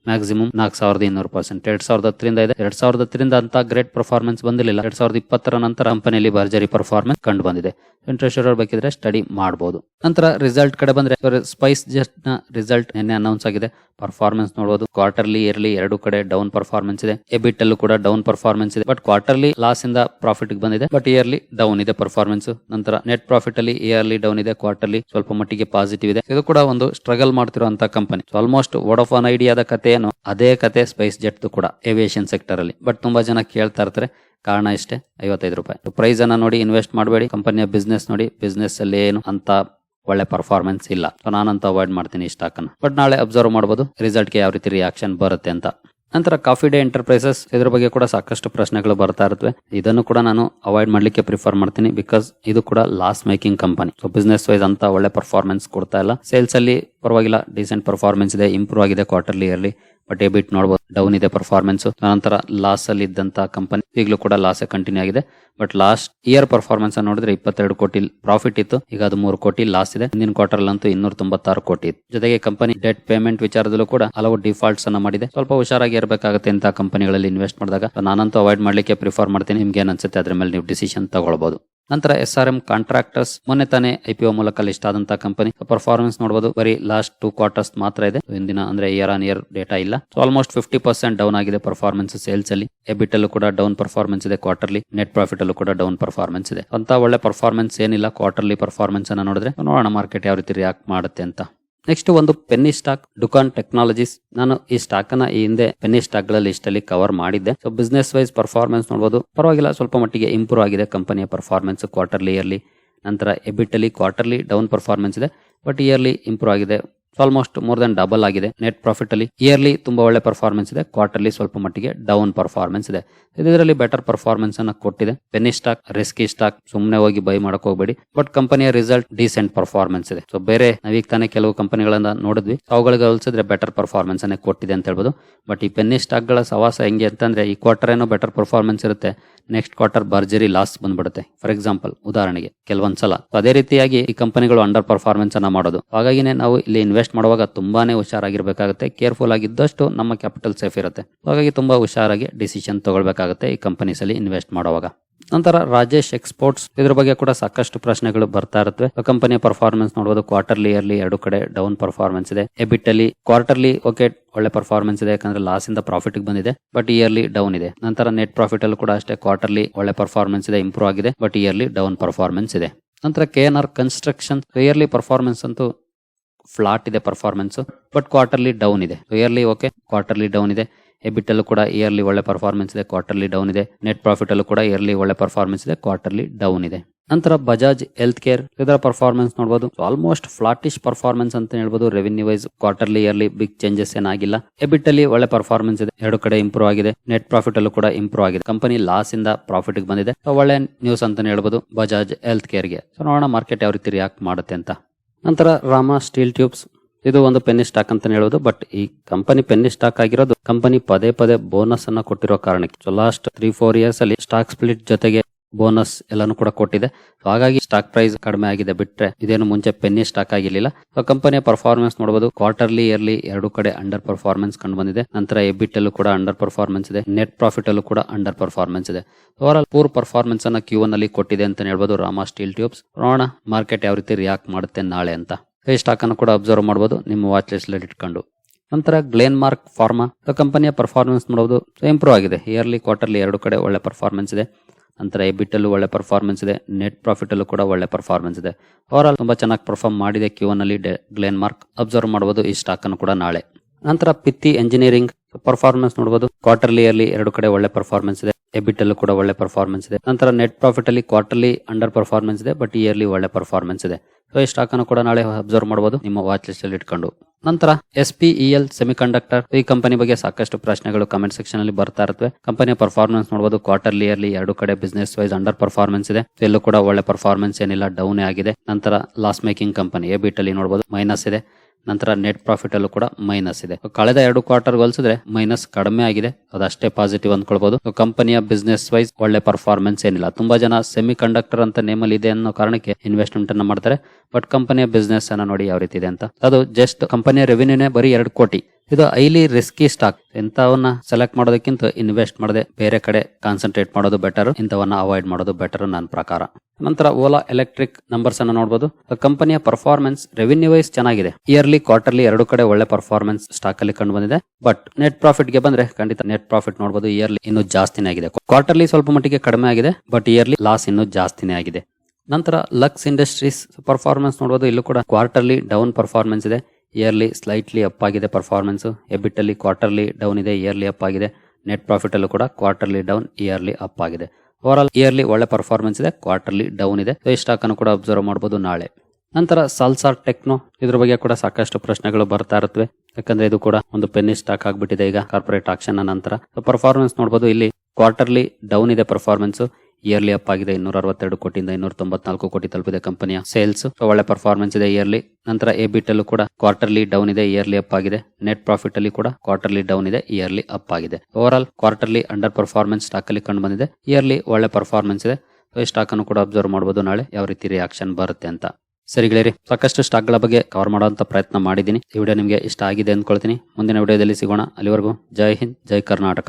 maximum ನಾಲ್ಕು ಸಾವಿರದ ಇನ್ನೂರು ಪರ್ಸೆಂಟ್ ಎರಡ್ ಸಾವಿರದ ಹತ್ತರಿಂದ ಇದೆ. ಎರಡ್ ಸಾವಿರದ ಹತ್ತರಿಂದ ಅಂತ ಗ್ರೇಟ್ ಪರ್ಫಾರ್ಮೆನ್ಸ್ ಬಂದಿಲ್ಲ ಎರಡ್ ಸಾವಿರದ ಇಪ್ಪತ್ತರ ನಂತರ ಕಂಪನಿಯಲ್ಲಿ ಭರ್ಜರಿ ಪರ್ಫಾರ್ಮೆನ್ಸ್ ಕಂಡು ಬಂದಿದೆ ಇಂಟ್ರೆಸ್ಟ್ ಇರೋರು ಬೇಕಿದ್ರೆ ಸ್ಟಡಿ ಮಾಡಬಹುದು ನಂತರ ರಿಸಲ್ಟ್ ಕಡೆ ಬಂದ್ರೆ ಸ್ಪೈಸ್ ಜಸ್ಟ್ನ ರಿಸಲ್ಟ್ ನಿನ್ನೆ ಅನೌನ್ಸ್ ಆಗಿದೆ. ಪರ್ಫಾರ್ಮೆನ್ಸ್ ನೋಡಬಹುದು ಕ್ವಾರ್ಟರ್ಲಿ ಇಯರ್ಲಿ ಎರಡು ಕಡೆ ಡೌನ್ ಪರ್ಫಾರ್ಮೆನ್ಸ್ ಇದೆ. ಎಬಿಟ್ ಅಲ್ಲೂ ಕೂಡ ಡೌನ್ ಪರ್ಫಾರ್ಮೆನ್ಸ್ ಇದೆ. ಬಟ್ ಕ್ವಾರ್ಟರ್ಲಿ ಲಾಸ್ ಇಂದ ಪ್ರಾಫಿಟ್ ಬಂದಿದೆ. ಬಟ್ ಇಯರ್ಲಿ ಡೌನ್ ಇದೆ ಪರ್ಫಾರ್ಮೆನ್ಸ್ ನಂತರ ನೆಟ್ ಪ್ರಾಫಿಟ್ ಅಲ್ಲಿ ಇಯರ್ಲಿ ಡೌನ್ ಇದೆ. ಕ್ವಾರ್ಟರ್ಲಿ ಸ್ವಲ್ಪ ಮಟ್ಟಿಗೆ ಪಾಸಿಟಿವ್ ಇದೆ. ಇದು ಕೂಡ ಒಂದು ಸ್ಟ್ರಗಲ್ ಮಾಡ್ತಿರುವಂತಹ ಕಂಪನಿ ಆಲ್ಮೋಸ್ಟ್ ವೋಡೋಫೋನ್ ಐಡಿಯಾದ ಕತೆ ಏನು? ಅದೇ ಕತೆ ಸ್ಪೈಸ್ ಜೆಟ್ ಕೂಡ ಏವಿಯೇಷನ್ ಸೆಕ್ಟರ್ ಅಲ್ಲಿ. ಬಟ್ ತುಂಬಾ ಜನ ಕೇಳ್ತಾ ಇರ್ತಾರೆ, ಕಾರಣ ಇಷ್ಟೇ, ಐವತ್ತೈದು ರೂಪಾಯಿ. ಪ್ರೈಸ್ ಅನ್ನ ನೋಡಿ ಇನ್ವೆಸ್ಟ್ ಮಾಡಬೇಡಿ ಕಂಪನಿಯ ಬಿಸ್ನೆಸ್ ನೋಡಿ ಬಿಸ್ನೆಸ್ ಅಲ್ಲಿ ಏನು ಅಂತ ಒಳ್ಳೆ ಪರ್ಫಾರ್ಮೆನ್ಸ್ ಇಲ್ಲ. ನಾನಂತ ಅವಾಯ್ಡ್ ಮಾಡ್ತೀನಿ ಈ ಸ್ಟಾಕ್ ಬಟ್ ನಾಳೆ ಅಬ್ಸರ್ವ್ ಮಾಡಬಹುದು ರಿಸಲ್ಟ್ಗೆ ಯಾವ ರೀತಿ ರಿಯಾಕ್ಷನ್ ಬರುತ್ತೆ ಅಂತ. ನಂತರ ಕಾಫಿ ಡೇ ಎಂಟರ್ಪ್ರೈಸಸ್ ಇದ್ರ ಬಗ್ಗೆ ಕೂಡ ಸಾಕಷ್ಟು ಪ್ರಶ್ನೆಗಳು ಬರ್ತಾ ಇರುತ್ತವೆ. ಇದನ್ನು ಕೂಡ ನಾನು ಅವಾಯ್ಡ್ ಮಾಡ್ಲಿಕ್ಕೆ ಪ್ರಿಫರ್ ಮಾಡ್ತೀನಿ ಬಿಕಾಸ್ ಇದು ಕೂಡ loss making company so business wise ಅಂತ ಒಳ್ಳೆ ಪರ್ಫಾರ್ಮೆನ್ಸ್ ಕೊಡ್ತಾ ಇಲ್ಲ. ಸೇಲ್ಸ್ ಅಲ್ಲಿ ಪರವಾಗಿಲ್ಲ ಡಿಸೆಂಟ್ ಪರ್ಫಾರ್ಮೆನ್ಸ್ ಇದೆ ಇಂಪ್ರೂವ್ ಆಗಿದೆ ಕ್ವಾರ್ಟರ್ಲಿ ಇಯರ್ಲಿ ಬಟ್ ಎಬಿಟ್ ನೋಡಬಹುದು ಡೌನ್ ಇದೆ ಪರ್ಫಾರ್ಮೆನ್ಸ್ ನಂತರ ಲಾಸ್ ಅಲ್ಲಿ ಇದ್ದಂತ ಕಂಪನಿ ಈಗಲೂ ಕೂಡ ಲಾಸ್ ಕಂಟಿನ್ಯೂ ಆಗಿದೆ. ಬಟ್ ಲಾಸ್ಟ್ ಇಯರ್ ಪರ್ಫಾರ್ಮೆನ್ಸ್ ನೋಡಿದ್ರೆ ಇಪ್ಪತ್ತೆರಡು ಕೋಟಿ ಪ್ರಾಫಿಟ್ ಇತ್ತು. ಈಗ ಅದು ಮೂರು ಕೋಟಿ ಲಾಸ್ ಇದೆ. ಹಿಂದಿನ ಕ್ವಾರ್ಟರ್ ಅಂತೂ ಇನ್ನೂರ ತೊಂಬತ್ತಾರು ಕೋಟಿ ಇತ್ತು. ಜೊತೆಗೆ ಕಂಪನಿ ಡೆಟ್ ಪೇಮೆಂಟ್ ವಿಚಾರದಲ್ಲೂ ಕೂಡ ಹಲವು ಡಿಫಾಲ್ಟ್ಸ್ ಅನ್ನ ಮಾಡಿದೆ. ಸ್ವಲ್ಪ ಹುಷಾರಾಗಿ ಇರಬೇಕಾಗುತ್ತೆ ಅಂತ ಕಂಪನಿಗಳಲ್ಲಿ ಇನ್ವೆಸ್ಟ್ ಮಾಡಿದಾಗ. ನಾನಂತೂ ಅವಾಯ್ಡ್ ಮಾಡ್ಲಿಕ್ಕೆ ಪ್ರಿಫರ್ ಮಾಡ್ತೀನಿ. ನಿಮ್ಗೆ ಏನ್ ಅನ್ಸುತ್ತೆ ಅದ್ರ ಮೇಲೆ ನೀವು ಡಿಸಿಷನ್ ತಗೊಳ್ಬಹುದು ನಂತರ ಎಸ್ ಆರ್ ಎಂ ಕಾಂಟ್ರಾಕ್ಟರ್ಸ್, ಮೊನ್ನೆ ತಾನೇ ಐಪಿಒ ಮೂಲಕ ಲಿಸ್ಟ್ ಆದಂತಹ ಕಂಪನಿ. ಪರ್ಫಾರ್ಮೆನ್ಸ್ ನೋಡಬಹುದು ಬರೀ ಲಾಸ್ಟ್ ಟೂ ಕ್ವಾರ್ಟರ್ಸ್ ಮಾತ್ರ ಇದೆ. ಹಿಂದಿನ ಅಂದ್ರೆ ಇಯರ್ ಆನ್ ಇಯರ್ ಡೇಟಾ ಇಲ್ಲ. ಆಲ್ಮೋಸ್ಟ್ ಫಿಫ್ಟಿ ಪರ್ಸೆಂಟ್ ಡೌನ್ ಆಗಿದೆ ಪರ್ಫಾರ್ಮೆನ್ಸ್ ಸೇಲ್ಸ್ ಅಲ್ಲಿ. ಎಬಿಟ್ ಅಲ್ಲೂ ಕೂಡ ಡೌನ್ ಪರ್ಫಾರ್ಮೆನ್ಸ್ ಇದೆ ಕ್ವಾರ್ಟರ್ಲಿ ನೆಟ್ ಪ್ರಾಫಿಟ್ ಅಲ್ಲೂ ಕೂಡ ಡೌನ್ ಪರ್ಫಾರ್ಮೆನ್ಸ್ ಇದೆ. ಅಂತ ಒಳ್ಳೆ ಪರ್ಫಾರ್ಮೆನ್ಸ್ ಏನಿಲ್ಲ ಕ್ವಾರ್ಟರ್ಲಿ ಪರ್ಫಾರ್ಮೆನ್ಸ್ ಅನ್ನ ನೋಡಿದ್ರೆ ನೋಡೋಣ ಮಾರ್ಕೆಟ್ ಯಾವ ರೀತಿ ರಿಯಾಕ್ಟ್ ಮಾಡುತ್ತೆ ಅಂತ. ನೆಕ್ಸ್ಟ್ ಒಂದು ಪೆನ್ನಿ ಸ್ಟಾಕ್ ಡುಕಾನ್ ಟೆಕ್ನಾಲಜೀಸ್ ನಾನು ಈ ಸ್ಟಾಕ್ ಅನ್ನ ಈ ಹಿಂದೆ ಪೆನ್ನಿ ಸ್ಟಾಕ್ಗಳ ಲಿಸ್ಟ್ ಅಲ್ಲಿ ಕವರ್ ಮಾಡಿದ್ದೆ. ಸೊ ಬಿಸ್ನೆಸ್ ವೈಸ್ ಪರ್ಫಾರ್ಮೆನ್ಸ್ ನೋಡಬಹುದು ಪರವಾಗಿಲ್ಲ, ಸ್ವಲ್ಪ ಮಟ್ಟಿಗೆ ಇಂಪ್ರೂವ್ ಆಗಿದೆ ಕಂಪನಿಯ ಪರ್ಫಾರ್ಮೆನ್ಸ್ ಕ್ವಾರ್ಟರ್ಲಿ ಇಯರ್ಲಿ ನಂತರ ಎಬಿಟ್ ಅಲ್ಲಿ ಕ್ವಾರ್ಟರ್ಲಿ ಡೌನ್ ಪರ್ಫಾರ್ಮೆನ್ಸ್ ಇದೆ. ಬಟ್ ಇಯರ್ಲಿ ಇಂಪ್ರೂವ್ ಆಗಿದೆ. ಆಲ್ಮೋಸ್ಟ್ ಮೋರ್ ದನ್ ಡಬಲ್ ಆಗಿದೆ. ನೆಟ್ ಪ್ರಾಫಿಟ್ ಅಲ್ಲಿ ಇಯರ್ಲಿ ತುಂಬಾ ಒಳ್ಳೆ ಪರ್ಫಾರ್ಮೆನ್ಸ್ ಇದೆ. ಕ್ವಾರ್ಟರ್ಲಿ ಸ್ವಲ್ಪ ಮಟ್ಟಿಗೆ ಡೌನ್ ಪರ್ಫಾರ್ಮೆನ್ಸ್ ಇದೆ. ಇದರಲ್ಲಿ ಬೆಟರ್ ಪರ್ಫಾರ್ಮೆನ್ಸ್ ಅನ್ನ ಕೊಟ್ಟಿದೆ. ಪೆನ್ನಿ ಸ್ಟಾಕ್ ರಿಸ್ಕಿ ಸ್ಟಾಕ್ ಸುಮ್ಮನೆ ಹೋಗಿ ಬೈ ಮಾಡಕ್ ಹೋಗಬೇಡಿ. ಬಟ್ ಕಂಪನಿಯ ರಿಸಲ್ಟ್ ಡೀಸೆಂಟ್ ಪರ್ಫಾರ್ಮೆನ್ಸ್ ಇದೆ. ಸೊ ಬೇರೆ ನಾವೀಗ ತಾನೇ ಕೆಲವು ಕಂಪನಿಗಳನ್ನ ನೋಡಿದ್ವಿ. ಅವುಗಳಿಗೆ ಹೋಲಿಸಿದ್ರೆ ಬೆಟರ್ ಪರ್ಫಾರ್ಮೆನ್ಸ್ ಅನ್ನೇ ಕೊಟ್ಟಿದೆ ಅಂತ ಹೇಳ್ಬೋದು. ಬಟ್ ಈ ಪೆನ್ನಿ ಸ್ಟಾಕ್ಗಳ ಸವಾಸ ಹೆಂಗೆ ಅಂತಂದ್ರೆ ಈ ಕ್ವಾರ್ಟರ್ ಏನೋ ಬೆಟರ್ ಪರ್ಫಾರ್ಮೆನ್ಸ್ ಇರುತ್ತೆ. ನೆಕ್ಸ್ಟ್ ಕ್ವಾರ್ಟರ್ ಭರ್ಜರಿ ಲಾಸ್ ಬಂದ್ಬಿಡುತ್ತೆ. ಫಾರ್ ಎಕ್ಸಾಂಪಲ್ ಉದಾಹರಣೆಗೆ, ಕೆಲವೊಂದ್ಸಲ ಅದೇ ರೀತಿಯಾಗಿ ಈ ಕಂಪನಿಗಳು ಅಂಡರ್ ಪರ್ಫಾರ್ಮೆನ್ಸ್ ಅನ್ನ ಮಾಡೋದು. ಹಾಗಾಗಿನೇ ನಾವು ಇಲ್ಲಿ ಇನ್ವೆಸ್ಟ್ ಮಾಡುವಾಗ ತುಂಬಾನೇ ಹುಷಾರಾಗಿರ್ಬೇಕಾಗುತ್ತೆ. ಕೇರ್ಫುಲ್ ಆಗಿದ್ದಷ್ಟು ನಮ್ಮ ಕ್ಯಾಪಿಟಲ್ ಸೇಫ್ ಇರುತ್ತೆ. ಹಾಗಾಗಿ ತುಂಬಾ ಹುಷಾರಾಗಿ ಡಿಸಿಷನ್ ತಗೊಳ್ಬೇಕಾಗುತ್ತೆ ಈ ಕಂಪನೀಸ್ ಅಲ್ಲಿ ಇನ್ವೆಸ್ಟ್ ಮಾಡುವಾಗ. ನಂತರ ರಾಜೇಶ್ ಎಕ್ಸ್ಪೋರ್ಟ್ಸ್ ಇದ್ರ ಬಗ್ಗೆ ಕೂಡ ಸಾಕಷ್ಟು ಪ್ರಶ್ನೆಗಳು ಬರ್ತಾ ಇರುತ್ತವೆ. ಕಂಪನಿಯ ಪರ್ಫಾರ್ಮೆನ್ಸ್ ನೋಡಬಹುದು ಕ್ವಾರ್ಟರ್ಲಿ ಇಯರ್ಲಿ ಎರಡು ಕಡೆ ಡೌನ್ ಪರ್ಫಾರ್ಮೆನ್ಸ್ ಇದೆ. ಎಬಿಟ್ ಅಲ್ಲಿ ಕ್ವಾರ್ಟರ್ಲಿ ಓಕೆ ಒಳ್ಳೆ ಪರ್ಫಾರ್ಮೆನ್ಸ್ ಇದೆ, ಯಾಕಂದ್ರೆ ಲಾಸ್ ಇಂದ ಪ್ರಾಫಿಟ್ ಬಂದಿದೆ. ಬಟ್ ಇಯರ್ಲಿ ಡೌನ್ ಇದೆ. ನಂತರ ನೆಟ್ ಪ್ರಾಫಿಟ್ ಅಲ್ಲಿ ಕೂಡ ಅಷ್ಟೇ ಕ್ವಾರ್ಟರ್ಲಿ ಒಳ್ಳೆ ಪರ್ಫಾರ್ಮೆನ್ಸ್ ಇದೆ ಇಂಪ್ರೂವ್ ಆಗಿದೆ. ಬಟ್ ಇಯರ್ಲಿ ಡೌನ್ ಪರ್ಫಾರ್ಮೆನ್ಸ್ ಇದೆ. ನಂತರ K N R construction yearly performance ಅಂತೂ ಫ್ಲಾಟ್ ಇದೆ ಪರ್ಫಾರ್ಮೆನ್ಸ್ ಬಟ್ ಕ್ವಾರ್ಟರ್ಲಿ ಡೌನ್ ಇದೆ. ಇಯರ್ಲಿ ಓಕೆ ಕ್ವಾರ್ಟರ್ಲಿ ಡೌನ್ ಇದೆ. ಎಬಿಟ್ ಅಲ್ಲೂ ಕೂಡ ಇಯರ್ಲಿ ಒಳ್ಳೆ ಪರ್ಫಾರ್ಮೆನ್ಸ್ ಇದೆ ಕ್ವಾರ್ಟರ್ಲಿ ಡೌನ್ ಇದೆ. ನೆಟ್ ಪ್ರಾಫಿಟ್ ಅಲ್ಲೂ ಕೂಡ ಇಯರ್ಲಿ ಒಳ್ಳೆ ಪರ್ಫಾರ್ಮೆನ್ಸ್ ಇದೆ ಕ್ವಾರ್ಟರ್ಲಿ ಡೌನ್ ಇದೆ. ನಂತರ ಬಜಾಜ್ ಹೆಲ್ತ್ ಕೇರ್ ಇದರ ಪರ್ಫಾರ್ಮೆನ್ಸ್ ನೋಡಬಹುದು ಆಲ್ಮೋಸ್ಟ್ ಫ್ಲಾಟಿಶ್ ಪರ್ಫಾರ್ಮೆನ್ಸ್ ಅಂತ ಹೇಳ್ಬೋದು. Revenue wise quarterly yearly big changes ಏನಾಗಿಲ್ಲ. ಎಬಿಟ್ ಅಲ್ಲಿ ಒಳ್ಳೆ ಪರ್ಫಾರ್ಮೆನ್ಸ್ ಇದೆ. ಎರಡು ಕಡೆ ಇಂಪ್ರೂವ್ ಆಗಿದೆ. ನೆಟ್ ಪ್ರಾಫಿಟ್ ಅಲ್ಲೂ ಕೂಡ ಇಂಪ್ರೂವ್ ಆಗಿದೆ. ಕಂಪನಿ ಲಾಸ್ ಇಂದ ಪ್ರಾಫಿಟ್ ಬಂದಿದೆ. ಒಳ್ಳೆ ನ್ಯೂಸ್ ಅಂತಾನೆ ಹೇಳ್ಬೋದು ಬಜಾಜ್ ಹೆಲ್ತ್ ಕೇರ್ಗೆ ಸೊ ನೋಡೋಣ ಮಾರ್ಕೆಟ್ ಯಾವ ರೀತಿ ರಿಯಾಕ್ಟ್ ಮಾಡುತ್ತೆ ಅಂತ. ನಂತರ ರಾಮ ಸ್ಟೀಲ್ ಟ್ಯೂಬ್ಸ್ ಇದು ಒಂದು ಪೆನ್ನಿ ಸ್ಟಾಕ್ ಅಂತ ಹೇಳೋದು ಬಟ್ ಈ ಕಂಪನಿ ಪೆನ್ನಿ ಸ್ಟಾಕ್ ಆಗಿರೋದು ಕಂಪನಿ ಪದೇ ಪದೇ ಬೋನಸ್ ಅನ್ನ ಕೊಟ್ಟಿರೋ ಕಾರಣಕ್ಕೆ. ಲಾಸ್ಟ್ ತ್ರೀ ಫೋರ್ ಇಯರ್ಸ್ ಅಲ್ಲಿ ಸ್ಟಾಕ್ ಸ್ಪ್ಲಿಟ್ ಜೊತೆಗೆ ಬೋನಸ್ ಎಲ್ಲಾನು ಕೂಡ ಕೊಟ್ಟಿದೆ. ಹಾಗಾಗಿ ಸ್ಟಾಕ್ ಪ್ರೈಸ್ ಕಡಿಮೆ ಆಗಿದೆ ಬಿಟ್ರೆ ಇದೇನು ಮುಂಚೆ ಪೆನ್ನಿ ಸ್ಟಾಕ್ ಆಗಿರ್ಲಿಲ್ಲ. ಸೊ ಕಂಪನಿಯ ಪರ್ಫಾರ್ಮೆನ್ಸ್ ನೋಡಬಹುದು ಕ್ವಾರ್ಟರ್ಲಿ ಇಯರ್ಲಿ ಎರಡು ಕಡೆ ಅಂಡರ್ ಪರ್ಫಾರ್ಮೆನ್ಸ್ ಕಂಡು ಬಂದಿದೆ. ನಂತರ ಎಬಿಟ್ ಅಲ್ಲೂ ಕೂಡ ಅಂಡರ್ ಪರ್ಫಾರ್ಮೆನ್ಸ್ ಇದೆ. ನೆಟ್ ಪ್ರಾಫಿಟ್ ಅಲ್ಲೂ ಕೂಡ ಅಂಡರ್ ಪರ್ಫಾರ್ಮೆನ್ಸ್ ಇದೆ. ಓವರ್ ಆಲ್ ಪೂರ್ ಪರ್ಫಾರ್ಮೆನ್ಸ್ ಅನ್ನ ಕ್ಯೂ ಅಲ್ಲಿ ಕೊಟ್ಟಿದೆ ಅಂತ ಹೇಳ್ಬೋದು ರಾಮಾ ಸ್ಟೀಲ್ ಟ್ಯೂಬ್ಸ್ ನೋಡೋಣ ಮಾರ್ಕೆಟ್ ಯಾವ ರೀತಿ ರಿಯಾಕ್ಟ್ ಮಾಡುತ್ತೆ ನಾಳೆ ಅಂತ. ಈ ಸ್ಟಾಕ್ ಅನ್ನು ಕೂಡ ಅಬ್ಸರ್ವ್ ಮಾಡಬಹುದು ನಿಮ್ಮ ವಾಚ್ ಲಿಸ್ಟ್ ಇಟ್ಕೊಂಡು. ನಂತರ ಗ್ಲೇನ್ ಮಾರ್ಕ್ ಫಾರ್ಮಾ ಕಂಪನಿಯ ಪರ್ಫಾರ್ಮೆನ್ಸ್ ನೋಡಬಹುದು ಇಂಪ್ರೂವ್ ಆಗಿದೆ. ಇಯರ್ಲಿ ಕ್ವಾರ್ಟರ್ಲಿ ಎರಡು ಕಡೆ ಒಳ್ಳೆ ಪರ್ಫಾರ್ಮೆನ್ಸ್ ಇದೆ. ನಂತರ ಎಬಿಟ್ ಅಲ್ಲೂ ಒಳ್ಳೆ ಪರ್ಫಾರ್ಮೆನ್ಸ್ ಇದೆ. ನೆಟ್ ಪ್ರಾಫಿಟ್ ಅಲ್ಲೂ ಕೂಡ ಒಳ್ಳೆ ಪರ್ಫಾರ್ಮೆನ್ಸ್ ಇದೆ. ಓವರ್ ಆಲ್ ತುಂಬಾ ಚೆನ್ನಾಗಿ ಪರ್ಫಾರ್ಮ್ ಮಾಡಿದೆ ಕ್ಯೂ ಅಲ್ಲಿ ಗ್ಲೇನ್ ಮಾರ್ಕ್ ಅಬ್ಸರ್ವ್ ಮಾಡಬಹುದು ಈ ಸ್ಟಾಕ್ ಅನ್ನು ಕೂಡ ನಾಳೆ. ನಂತರ ಪಿತ್ತಿ ಎಂಜಿನಿಯರಿಂಗ್ ಪರ್ಫಾರ್ಮೆನ್ಸ್ ನೋಡಬಹುದು ಕ್ವಾರ್ಟರ್ಲಿ ಇಯರ್ಲಿ ಎರಡು ಕಡೆ ಒಳ್ಳೆ ಪರ್ಫಾರ್ಮೆನ್ಸ್ ಇದೆ. ಎಬಿಟ್ ಅಲ್ಲೂ ಕೂಡ ಒಳ್ಳೆ ಪರ್ಫಾರ್ಮೆನ್ಸ್ ಇದೆ. ನಂತರ ನೆಟ್ ಪ್ರಾಫಿಟ್ ಅಲ್ಲಿ ಕ್ವಾರ್ಟರ್ಲಿ ಅಂಡರ್ ಪರ್ಫಾರ್ಮೆನ್ಸ್ ಇದೆ. ಬಟ್ ಇಯರ್ಲಿ ಒಳ್ಳೆ ಪರ್ಫಾರ್ಮೆನ್ಸ್ ಇದೆ. ಈ ಸ್ಟಾಕ್ ಅನ್ನು ಕೂಡ ನಾಳೆ ಅಬ್ಸರ್ವ್ ಮಾಡಬಹುದು ನಿಮ್ಮ ವಾಚ್ ಲಿಸ್ಟ್ ಅಲ್ಲಿ ಇಟ್ಕೊಂಡು. ನಂತರ ಎಸ್ ಪಿ ಎಲ್ ಸೆಮಿಕಂಡಕ್ಟರ್ ಈ ಕಂಪನಿ ಬಗ್ಗೆ ಸಾಕಷ್ಟು ಪ್ರಶ್ನೆಗಳು ಕಮೆಂಟ್ ಸೆಕ್ಷನ್ ಅಲ್ಲಿ ಬರ್ತಾ ಇರ್ತವೆ ಕಂಪನಿಯ ಪರ್ಫಾರ್ಮೆನ್ಸ್ ನೋಡಬಹುದು ಕ್ವಾರ್ಟರ್ಲಿ ಇಯರ್ಲಿ ಎರಡು ಕಡೆ ಬಿಸಿನೆಸ್ ವೈಸ್ ಅಂಡರ್ ಪರ್ಫಾರ್ಮೆನ್ಸ್ ಇದೆ. ಎಲ್ಲೂ ಕೂಡ ಒಳ್ಳೆ ಪರ್ಫಾರ್ಮೆನ್ಸ್ ಏನಿಲ್ಲ ಡೌನ್ ಆಗಿದೆ. ನಂತರ ಲಾಸ್ ಮೇಕಿಂಗ್ ಕಂಪನಿ ಎಬಿಟ್ ಅಲ್ಲಿ ನೋಡಬಹುದು ಮೈನಸ್ ಇದೆ. ನಂತರ ನೆಟ್ ಪ್ರಾಫಿಟ್ ಅಲ್ಲೂ ಕೂಡ ಮೈನಸ್ ಇದೆ. ಕಳೆದ ಎರಡು ಕ್ವಾರ್ಟರ್ ಹೋಲಿಸಿದ್ರೆ ಮೈನಸ್ ಕಡಿಮೆ ಆಗಿದೆ. ಅದಷ್ಟೇ ಪಾಸಿಟಿವ್ ಅಂದ್ಕೊಳ್ಬಹುದು ಕಂಪನಿಯ ಬಿಸ್ನೆಸ್ ವೈಸ್ ಒಳ್ಳೆ ಪರ್ಫಾರ್ಮೆನ್ಸ್ ಏನಿಲ್ಲ. ತುಂಬಾ ಜನ ಸೆಮಿ ಕಂಡಕ್ಟರ್ ಅಂತ ಅಲ್ಲಿ ಇದೆ ಅನ್ನೋ ಕಾರಣಕ್ಕೆ ಇನ್ವೆಸ್ಟ್ಮೆಂಟ್ ಅನ್ನ ಮಾಡ್ತಾರೆ. ಬಟ್ ಕಂಪನಿಯ ಬಿಸ್ನೆಸ್ ಅನ್ನ ನೋಡಿ ಯಾವ ರೀತಿ ಇದೆ ಅಂತ. ಅದು ಜಸ್ಟ್ ಕಂಪನಿಯ ರೆವಿನ್ಯೂನೇ ಬರೀ ಎರಡು ಕೋಟಿ. ಇದು ಐಲಿ ರಿಸ್ಕಿ ಸ್ಟಾಕ್ ಇಂಥವನ್ನ ಸೆಲೆಕ್ಟ್ ಮಾಡೋದಕ್ಕಿಂತ ಇನ್ವೆಸ್ಟ್ ಮಾಡದೆ ಬೇರೆ ಕಡೆ ಕಾನ್ಸಂಟ್ರೇಟ್ ಮಾಡೋದು ಬೆಟರ್ ಇಂಥವನ್ನ ಅವಾಯ್ಡ್ ಮಾಡೋದು ಬೆಟರ್ ನನ್ನ ಪ್ರಕಾರ. ನಂತರ ಓಲಾ ಎಲೆಕ್ಟ್ರಿಕ್ ನಂಬರ್ಸ್ ಅನ್ನ ನೋಡಬಹುದು ಕಂಪನಿಯ ಪರ್ಫಾರ್ಮೆನ್ಸ್ ರೆವಿನ್ಯೂ ವೈಸ್ ಚೆನ್ನಾಗಿದೆ. ಇಯರ್ಲಿ ಕ್ವಾರ್ಟರ್ಲಿ ಎರಡು ಕಡೆ ಒಳ್ಳೆ ಪರ್ಫಾರ್ಮೆನ್ಸ್ ಸ್ಟಾಕ್ ಅಲ್ಲಿ ಕಂಡು ಬಂದಿದೆ. ಬಟ್ ನೆಟ್ ಪ್ರಾಫಿಟ್ಗೆ ಬಂದ್ರೆ ಖಂಡಿತ ನೆಟ್ ಪ್ರಾಫಿಟ್ ನೋಡಬಹುದು ಇಯರ್ಲಿ ಇನ್ನು ಜಾಸ್ತಿನೇ ಆಗಿದೆ. ಕ್ವಾರ್ಟರ್ಲಿ ಸ್ವಲ್ಪ ಮಟ್ಟಿಗೆ ಕಡಿಮೆ ಆಗಿದೆ. ಬಟ್ ಇಯರ್ಲಿ ಲಾಸ್ ಇನ್ನು ಜಾಸ್ತಿನೇ ಆಗಿದೆ. ನಂತರ ಲಕ್ಸ್ ಇಂಡಸ್ಟ್ರೀಸ್ ಪರ್ಫಾರ್ಮೆನ್ಸ್ ನೋಡಬಹುದು ಇಲ್ಲೂ ಕೂಡ ಕ್ವಾರ್ಟರ್ಲಿ ಡೌನ್ ಪರ್ಫಾರ್ಮೆನ್ಸ್ ಇದೆ. ಇಯರ್ಲಿ ಸ್ಲೈಟ್ಲಿ ಅಪ್ ಆಗಿದೆ ಪರ್ಫಾರ್ಮೆನ್ಸ್ ಎಬಿಟಲ್ಲಿ ಕ್ವಾರ್ಟರ್ಲಿ ಡೌನ್ ಇದೆ ಇಯರ್ಲಿ ಅಪ್ ಆಗಿದೆ. ನೆಟ್ ಪ್ರಾಫಿಟ್ ಅಲ್ಲೂ ಕೂಡ ಕ್ವಾರ್ಟರ್ಲಿ ಡೌನ್ ಇಯರ್ಲಿ ಅಪ್ ಆಗಿದೆ. ಓವರ್ ಆಲ್ ಇಯರ್ಲಿ ಒಳ್ಳೆ ಪರ್ಫಾರ್ಮೆನ್ಸ್ ಇದೆ ಕ್ವಾರ್ಟರ್ಲಿ ಡೌನ್ ಇದೆ. ಈ ಸ್ಟಾಕ್ ಅನ್ನು ಕೂಡ ಅಬ್ಸರ್ವ್ ಮಾಡಬಹುದು ನಾಳೆ. ನಂತರ ಸಾಲ್ಸಾರ್ ಟೆಕ್ನೋ ಇದ್ರ ಬಗ್ಗೆ ಕೂಡ ಸಾಕಷ್ಟು ಪ್ರಶ್ನೆಗಳು ಬರ್ತಾ ಇರುತ್ತವೆ. ಯಾಕಂದ್ರೆ ಇದು ಕೂಡ ಒಂದು ಪೆನ್ನಿ ಸ್ಟಾಕ್ ಆಗಿಬಿಟ್ಟಿದೆ ಈಗ ಕಾರ್ಪೊರೇಟ್ ಆಕ್ಷನ್ ನಂತರ. ಪರ್ಫಾರ್ಮೆನ್ಸ್ ನೋಡಬಹುದು ಇಲ್ಲಿ ಕ್ವಾರ್ಟರ್ಲಿ ಡೌನ್ ಇದೆ ಪರ್ಫಾರ್ಮೆನ್ಸ್ ಇಯರ್ಲಿ ಅಪ್ ಆಗಿದೆ. ಇನ್ನೂರ ಅರವತ್ತೆರಡು ಕೋಟಿಯಿಂದ ಇನ್ನೂರ ತೊಂಬತ್ನಾಲ್ಕು ಕೋಟಿ ತಲುಪಿದೆ ಕಂಪನಿಯ ಸೇಲ್ಸ್ ಒಳ್ಳೆ ಪರ್ಫಾರ್ಮೆನ್ಸ್ ಇದೆ ಇಯರ್ಲಿ ನಂತರ ಎಬಿಟ್ ಅಲ್ಲೂ ಕೂಡ ಕ್ವಾರ್ಟರ್ಲಿ ಡೌನ್ ಇದೆ ಇಯರ್ಲಿ ಅಪ್ ಆಗಿದೆ. ನೆಟ್ ಪ್ರಾಫಿಟ್ ಅಲ್ಲಿ ಕೂಡ ಕ್ವಾರ್ಟರ್ಲಿ ಡೌನ್ ಇದೆ ಇಯರ್ಲಿ ಅಪ್ ಆಗಿದೆ. Overall quarterly under performance stock ಅಲ್ಲಿ ಕಂಡು ಬಂದಿದೆ. ಇಯರ್ಲಿ ಒಳ್ಳೆ ಪರ್ಫಾರ್ಮೆನ್ಸ್ ಇದೆ. ಈ ಸ್ಟಾಕ್ ಅನ್ನು ಕೂಡ ಅಬ್ಸರ್ವ್ ಮಾಡಬಹುದು ನಾಳೆ ಯಾವ ರೀತಿ ರಿಯಾಕ್ಷನ್ ಬರುತ್ತೆ ಅಂತ. ಸರಿ ಗೆಳೆಯರಿ, ಸಾಕಷ್ಟು ಸ್ಟಾಕ್ಗಳ ಬಗ್ಗೆ ಕವರ್ ಮಾಡುವಂತ ಪ್ರಯತ್ನ ಮಾಡಿದ್ದೀನಿ. ಈ ವಿಡಿಯೋ ನಿಮಗೆ ಇಷ್ಟ ಆಗಿದೆ ಅಂದ್ಕೊಳ್ತೀನಿ. ಮುಂದಿನ ವಿಡಿಯೋದಲ್ಲಿ ಸಿಗೋಣ. ಅಲ್ಲಿವರೆಗೂ ಜೈ ಹಿಂದ್, ಜೈ ಕರ್ನಾಟಕ.